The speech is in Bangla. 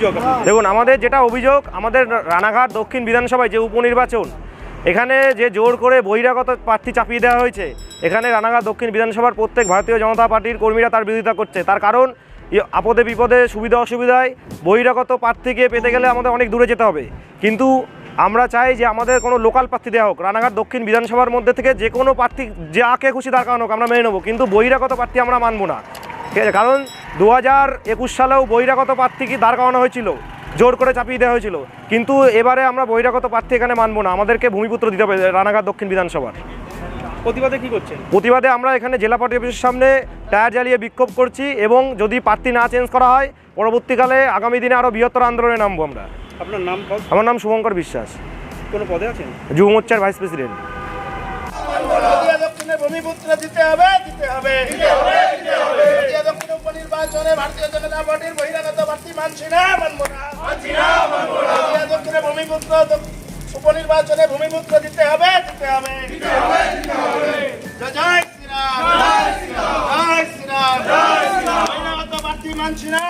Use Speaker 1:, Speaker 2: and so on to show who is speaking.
Speaker 1: অভিযোগ।
Speaker 2: দেখুন, আমাদের যেটা অভিযোগ, আমাদের রানাঘাট দক্ষিণ বিধানসভায় যে উপনির্বাচন, এখানে যে জোর করে বহিরাগত প্রার্থী চাপিয়ে দেওয়া হয়েছে, এখানে রানাঘাট দক্ষিণ বিধানসভার প্রত্যেক ভারতীয় জনতা পার্টির কর্মীরা তার বিরোধিতা করছে। তার কারণ আপদে বিপদে, সুবিধা অসুবিধায় বহিরাগত প্রার্থীকে পেতে গেলে আমাদের অনেক দূরে যেতে হবে। কিন্তু আমরা চাই যে আমাদের কোনো লোকাল প্রার্থী দেওয়া হোক, রানাঘাট দক্ষিণ বিধানসভার মধ্যে থেকে যে কোনো প্রার্থী, যে আকে খুশি দাঁড় হোক, আমরা মেনে নেব। কিন্তু বহিরাগত প্রার্থী আমরা মানবো না। ঠিক আছে কারণ দু হাজার একুশ সালেও বহিরাগত প্রার্থীকে দাঁড় করানো হয়েছিল। জোর করে চাপিয়ে দেওয়া হয়েছিল। কিন্তু এবারে আমরা বহিরাগত প্রার্থী এখানে মানবো না। আমাদেরকে ভূমিপুত্র দিতে হবে রানাঘাট দক্ষিণ বিধানসভার।
Speaker 1: প্রতিবাদে কি করছেন?
Speaker 2: প্রতিবাদে আমরা এখানে জেলা পার্টি অফিসের সামনে টায়ার জ্বালিয়ে বিক্ষোভ করছি এবং যদি প্রার্থী না চেঞ্জ করা হয় পরবর্তীকালে আগামী দিনে আরও বৃহত্তর আন্দোলনে নামবো আমরা।
Speaker 1: আপনার নাম
Speaker 2: আমার নাম শুভঙ্কর বিশ্বাস।
Speaker 1: কোনো পদে আছেন?
Speaker 2: যুব মোর্চার ভাইস প্রেসিডেন্ট।
Speaker 3: দিতে হবে দিতে হবে। ভারতীয় জনতা পার্টির বহিরাগত প্রার্থী মানছি না মানবো না। দক্ষিণে ভূমিপুত্র উপনির্বাচনে ভূমিপুত্র দিতে হবে দিতে হবে। জয় শ্রীরাম। মানছি না